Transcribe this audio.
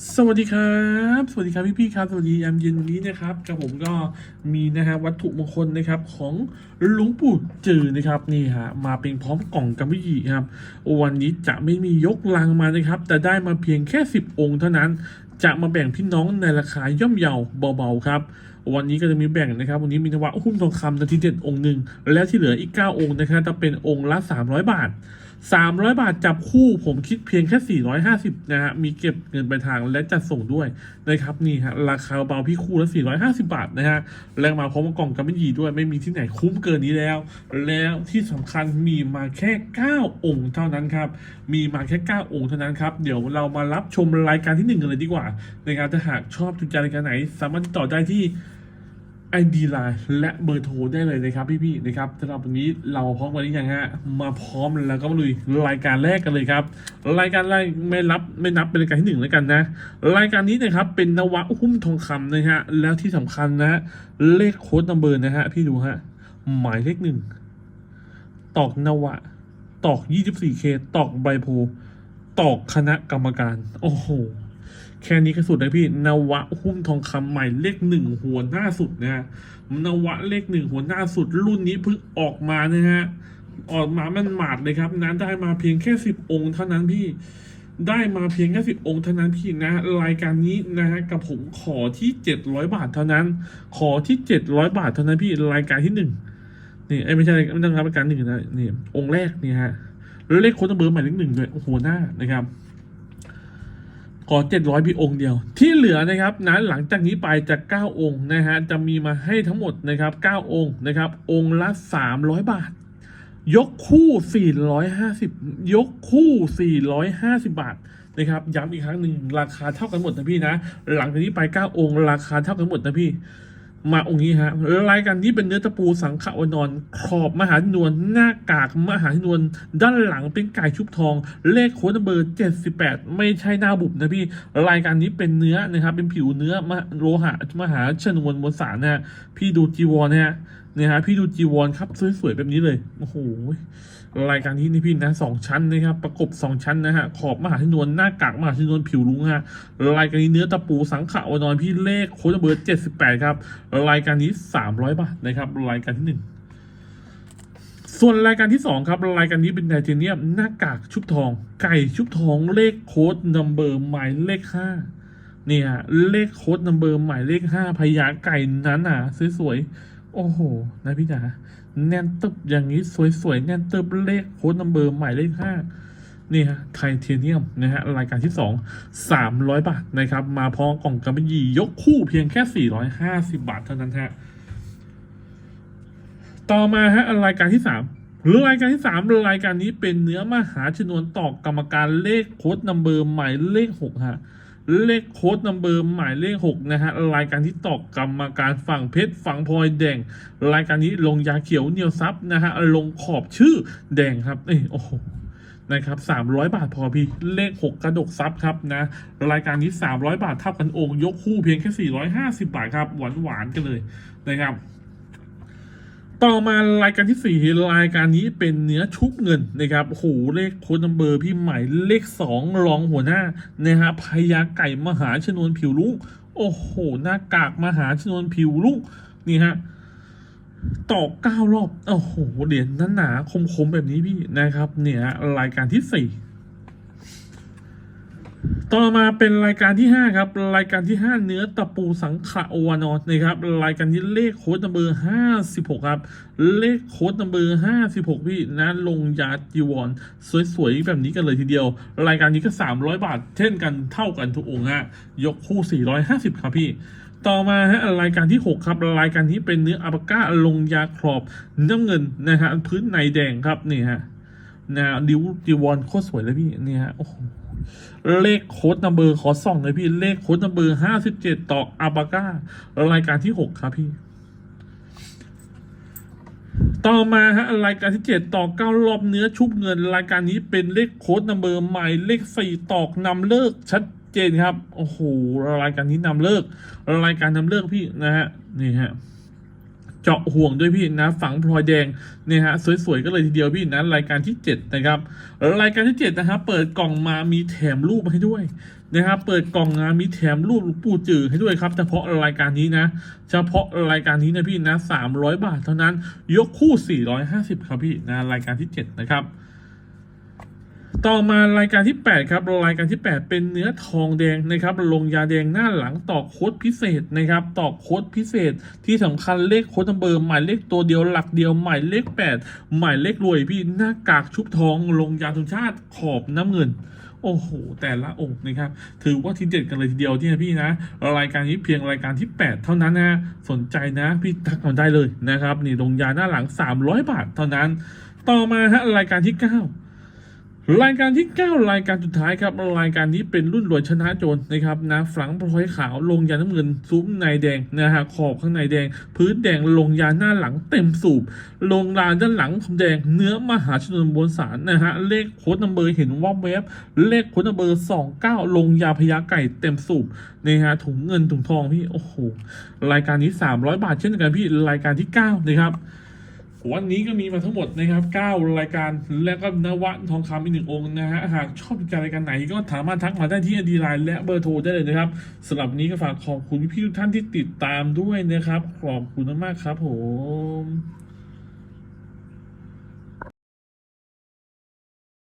สวัสดีครับ สวัสดีครับพี่พี่ๆครับ สวัสดียามเย็นนี้นะครับกับผมก็มีนะฮะวัตถุมงคลนะครับของหลวงปู่จือนะครับนี่ฮะมาเป็นพร้อมกล่องกำมะหยี่ครับ วันนี้จะไม่มียกลังมานะครับ แต่ได้มาเพียงแค่ 10 องค์เท่านั้น จะมาแบ่งพี่น้องในราคาย่อมเยาเบาๆครับวันนี้ก็จะมีแบ่งนะครับ วันนี้มีนวะหุ้มทองคำนาทีเด็ดองค์หนึ่งแล้วที่เหลืออีก 9 องค์นะครับจะเป็นองค์ละ 300 บาท 300 บาทจับคู่ผมคิดเพียงแค่ 450 นะฮะ มีเก็บเงินปลายทางและจัดส่งด้วยนะครับนี่ฮะ ราคาเบาพี่คู่ละ 450 บาทนะฮะ แรงมาพร้อมกล่องกำมะหยี่ด้วยไม่มีที่ไหนคุ้มเกินนี้แล้ว แล้วที่สำคัญมีมาแค่ 9 องค์เท่านั้นครับ มีมาแค่ 9 องค์เท่านั้นครับ เดี๋ยวเรามารับชมรายการที่ 1 กันเลยดีกว่านะครับถ้าหากชอบถูกใจรายการไหน สามารถติดต่อได้ที่ ID Line และเบอร์โทรได้เลยนะครับพี่ๆนะครับสำหรับวันนี้เราพร้อมกันหรือยังฮะมาพร้อมแล้วก็มาลุยรายการแรกกันเลยครับ รายการแรกไม่รับไม่นับเป็นรายการที่หนึ่งแล้วกันนะ รายการนี้นะครับเป็นนวะหุ้มทองคำนะฮะแล้วที่สำคัญนะ เลขโค้ดนัมเบอร์นะฮะพี่ดูฮะหมายเลขหนึ่งตอกนวะ ตอก 24K ตอกใบโพตอกคณะกรรมการ โอ้โห แค่นี้ก็สุดเลยพี่นวะหุ้มทองคำใหม่เลขหนึ่งหัวหน้าสุดนะฮะนวะเลขหนึ่งหัวหน้าสุด รุ่นนี้เพิ่งออกมานะฮะออกมามันหมาดเลยครับนั้นได้มาเพียงแค่สิบองค์เท่านั้นพี่ได้มาเพียงแค่สิบองค์เท่านั้นพี่นะ รายการนี้นะฮะกับผมขอที่เจ็ดร้อยบาทเท่านั้น ขอที่เจ็ดร้อยบาทเท่านั้นพี่รายการที่หนึ่งนี่เอ้ไม่ใช่ไม่ต้องรับรายการหนึ่งนะนี่องค์แรกนี่ฮะแล้วเลขโค้ดเบอร์หมายเลขหนึ่งด้วยโอ้โหหน้านะครับ อเจ็ดร้อยพี่องค์เดียว ที่เหลือนะครับนะหลังจากนี้ไปจากเก้าองค์นะฮะจะมีมาให้ทั้งหมดนะครับเก้าองค์นะครับ องค์ละสามร้อยบาท ยกคู่สี่ร้อยห้าสิบยกคู่สี่ร้อยห้าสิบาทนะครับ ย้ำอีกครั้งหนึ่งราคาเท่ากันหมดนะพี่นะ หลังจากนี้ไปเก้าองค์ ราคาเท่ากันหมดนะพี่ มาองค์นี้ฮะรายการนี้เป็นเนื้อตะปูสังขวนอน ขอบมหาธินวลหน้ากากมหาธินวลด้านหลังเป็นไก่ชุบทอง เลขโค้ดเบอร์78 ไม่ใช่หน้าบุบนะพี่รายการนี้เป็นเนื้อนะครับ เป็นผิวเนื้อโลหะมหาชนวนมวลสารนะฮะพี่ดูจีวรนะฮะ เนี่ยฮะพี่ดูจีวรครับสวยๆแบบนี้เลยโอ้โหรายการนี้นี่พี่นะสองชั้นนะครับประกบสองชั้นนะฮะขอบมหาธินวลหน้ากากมหาธินวลผิวรุ้งฮะรายการนี้เนื้อตะปูสังขะวนอนพี่เลขโค้ดเบอร์78ครับรายการนี้300บาทนะครับรายการที่1ส่วนรายการที่ 2 ครับ รายการนี้เป็นไทเทเนียมหน้ากากชุบทอง ไก่ชุบทองเลขโค้ดนัมเบอร์หมายเลข5เนี่ยเลขโค้ดนัมเบอร์หมายเลข5พญาไก่นั้นอะสวยๆ โอ้โห นะพี่จ๋าแน่นตึบอย่างนี้สวยๆ แน่นตึบเลขโค้ดนัมเบอร์หมายเลข5นี่ฮะไทเทเนียมนะฮะรายการที่ 2 300 บาทนะครับ มาพร้อมกล่องกำมะหยี่ยกคู่เพียงแค่ 450 บาทเท่านั้นฮะต่อมาฮะรายการที่3รายการที่ 3 รายการนี้เป็นเนื้อมหาชนวนต่อกรรมการเลขโค้ดนัมเบอร์หมายเลข 6 ฮะ เลขโค้ดนัมเบอร์หมายเลข 6 นะฮะ รายการที่ตอกกรรมการฝั่งเพชรฝั่งพลอยแดง รายการนี้ลงยาเขียวเนียวซับนะฮะ ลงขอบชื่อแดงครับเอ้ยโอ้โหนะครับ300 บาทพอพี่ เลข 6 กระดกซับครับนะ รายการนี้ 300 บาทเท่ากันองค์ยกคู่เพียงแค่ 450 บาทครับ หวานหวานกันเลยนะครับ ต่อมารายการที่ 4 รายการนี้เป็นเนื้อชุบเงินนะครับโอ้โหเลขโค้ดนัมเบอร์พี่ใหม่เลข 2 รองหัวหน้านะฮะพญาไก่มหาชนวนผิวลุงโอ้โห หน้ากากมหาชนวนผิวลุงนี่ฮะต่อเก้ารอบ โอ้โห เหรียญหนาคมๆ แบบนี้พี่นะครับ เนี่ยฮะรายการที่สี่ ต่อมาเป็นรายการที่ห้าครับ รายการที่ห้าเนื้อตะปูสังขะโอวานอนนะครับ รายการนี้เลขโค้ดนัมเบอร์ห้าสิบหกครับ เลขโค้ดนัมเบอร์ห้าสิบหกพี่นะลงยาจีวรสวยๆ แบบนี้กันเลยทีเดียว รายการนี้ก็สามร้อยบาท เช่นกันเท่ากันทุกองค์ฮะยกคู่สี่ร้อยห้าสิบครับพี่ต่อมาฮะรายการที่ 6 ครับ รายการนี้เป็นเนื้ออัปก้าลงยาครอบน้ำเงินนะฮะพื้นในแดงครับนี่ฮะนะดิวจีวอนโคตรสวยเลยพี่นี่ฮะโอ้โห เลขโค้ดนัมเบอร์ขอส่องเลยพี่เลขโค้ดนัมเบอร์ห้าสิบเจ็ดต่ออัปก้ารายการที่6ครับพี่ ต่อมาฮะรายการที่7ต่อ9รอบเนื้อชุบเงิน รายการนี้เป็นเลขโค้ดนัมเบอร์ใหมายเลข4ตอกนำเลิกชัดเจนครับ โอ้โหรายการนี้นำเลิก รายการนำเลิกพี่นะฮะนี่ฮะ เจาะห่วงด้วยพี่นะ ฝังพลอยแดงเนี่ยฮะสวยๆก็เลยทีเดียวพี่นะรายการที่ 7 นะครับ รายการที่ 7 นะครับเปิดกล่องมามีแถมรูปมาให้ด้วยนะครับเปิดกล่องงานมีแถมรูปปูจือให้ด้วยครับ เฉพาะรายการนี้นะ เฉพาะรายการนี้นะพี่นะสามร้อยบาทเท่านั้น ยกคู่สี่ร้อยห้าสิบครับพี่นะรายการที่เจ็ดนะครับ ต่อมารายการที่ 8 ครับรายการที่ 8 เป็นเนื้อทองแดงนะครับลงยาแดงหน้าหลังต่อโค้ดพิเศษนะครับต่อโค้ดพิเศษที่สำคัญเลขโค้ดนัมเบอร์หมายเลขตัวเดียวหลักเดียวหมายเลข 8 หมายเลขรวยพี่หน้ากากชุบทอง ลงยาทุนชาติขอบน้ำเงินโอ้โห แต่ละองค์นะครับ ถือว่าทีเด็ดกันเลยทีเดียวเนี่ยพี่นะ รายการนี้เพียงรายการที่ 8 เท่านั้นนะ สนใจนะ พี่ทักมาได้เลยนะครับ นี่ลงยาหน้าหลัง 300 บาทเท่านั้น ต่อมาฮะรายการที่ 9 รายการที่ 9 รายการสุดท้ายครับรายการนี้เป็นรุ่นรวยชนะโจรนะครับนะฝังพลอยขาวลงยาน้ำเงินซุ้มในแดงนะฮะขอบข้างในแดง พื้นแดงลงยาหน้าหลังเต็มสูบ ลงลานด้านหลังแดง เนื้อมหาชนบนสารนะฮะเลขโค้ดนัมเบอร์เห็นว่าแวบเลขโค้ดนัมเบอร์29 ลงยาพยาไก่เต็มสูบนะฮะถุงเงินถุงทองพี่โอ้โหรายการนี้ 300 บาทเช่นกันพี่รายการที่9นะครับ วันนี้ก็มีมาทั้งหมดนะครับ 9 รายการและก็นวะทองคำอีกหนึ่งองค์นะฮะหากชอบการรายการไหนก็สามารถทักมาได้ที่อดีไลน์และเบอร์โทรได้เลยนะครับสำหรับนี้ก็ฝากขอบคุณพี่ทุกท่านที่ติดตามด้วยนะครับ ขอบคุณมากๆครับผม